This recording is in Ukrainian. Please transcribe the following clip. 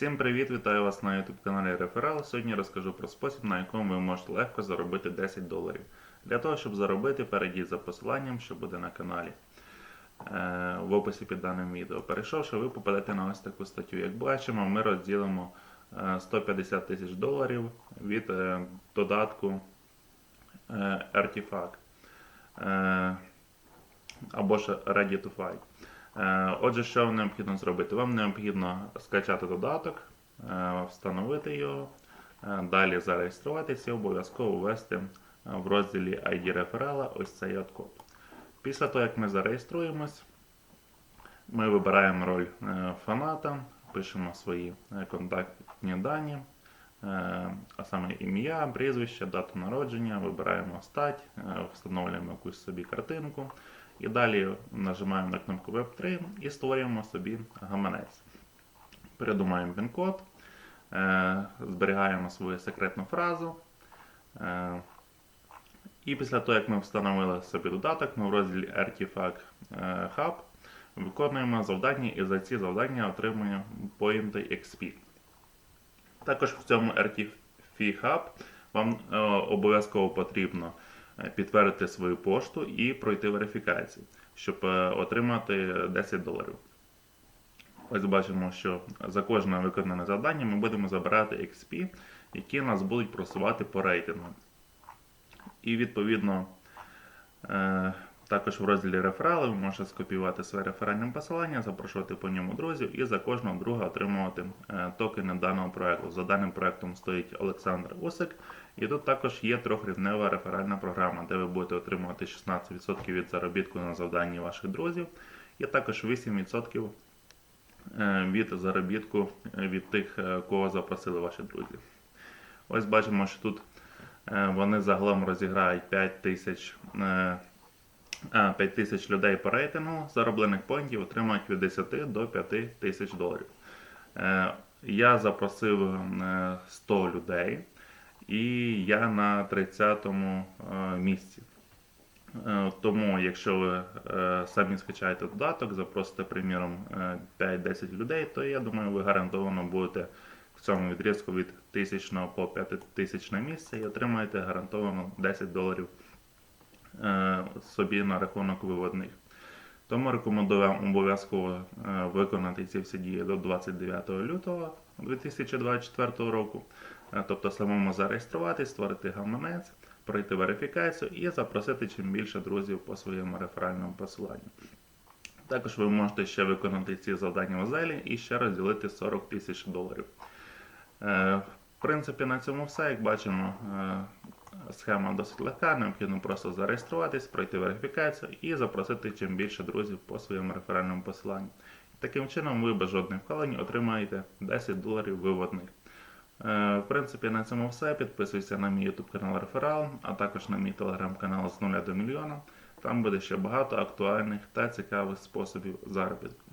Всім привіт! Вітаю вас на YouTube каналі Реферал. Сьогодні розкажу про спосіб, на якому ви можете легко заробити 10 доларів. Для того, щоб заробити, перейдіть за посиланням, що буде на каналі е, в описі під даним відео. Перейшовши, ви попадете на ось таку статтю. Як бачимо, ми розділимо е, 150 тисяч доларів від е, додатку е, Artifact е, або ж Ready to Fight. Е, Отже, що вам необхідно зробити? Вам необхідно скачати додаток, е, встановити його, е, далі зареєструватися і обов'язково ввести в розділі ID реферала ось цей код. Після того, як ми зареєструємось, ми вибираємо роль фаната, пишемо свої контактні дані, а саме ім'я, прізвище, дату народження, вибираємо стать, встановлюємо якусь собі картинку. І далі нажимаємо на кнопку Web3 і створюємо собі гаманець. Придумаємо пін-код, е, зберігаємо свою секретну фразу. Е, і після того, як ми встановили собі додаток, ми в розділі Artifact е, Hub виконуємо завдання і за ці завдання отримуємо поінти XP. Також в цьому RTF Hub вам обов'язково потрібно підтвердити свою пошту і пройти верифікацію, щоб е, отримати 10 доларів. Ось бачимо, що за кожне виконане завдання ми будемо забирати XP, які нас будуть просувати по рейтингу. І відповідно е, також в розділі реферали ви можете скопіювати своє реферальне посилання, запрошувати по ньому друзів і за кожного друга отримувати е, токени даного проекту. За даним проектом стоїть Олександр Усик. І тут також є трьохрівнева реферальна програма, де ви будете отримувати 16% від заробітку на завданні ваших друзів, і також 8% е, від заробітку е, від тих, кого запросили ваші друзі. Ось бачимо, що тут вони загалом розіграють 5 тисяч. Е, а, 5 тисяч людей по рейтингу зароблених поінтів отримають від 10 до 5 тисяч доларів. Е, Я запросив е, 100 людей, і я на 30-му е, місці. Е, Тому, якщо ви самі скачаєте додаток, запросите, приміром, е, 5-10 людей, то я думаю, ви гарантовано будете в цьому відрізку від 1000 по 5000 місце і отримаєте гарантовано 10 доларів собі на рахунок виводних. Тому рекомендую вам обов'язково е, виконати ці всі дії до 29 лютого 2024 року. Е, Тобто самому зареєструватись, створити гаманець, пройти верифікацію і запросити чим більше друзів по своєму реферальному посиланню. Також ви можете ще виконати ці завдання в зелі і ще розділити 40 тисяч доларів. Е, В принципі, на цьому все. Як бачимо, е, схема досить легка, необхідно просто зареєструватись, пройти верифікацію і запросити чим більше друзів по своєму реферальному посиланню. Таким чином, ви без жодних вкладень отримаєте 10 доларів виводних. Е, В принципі, на цьому все. Підписуйся на мій YouTube канал Реферал, а також на мій телеграм-канал з 0 до мільйона. Там буде ще багато актуальних та цікавих способів заробітку.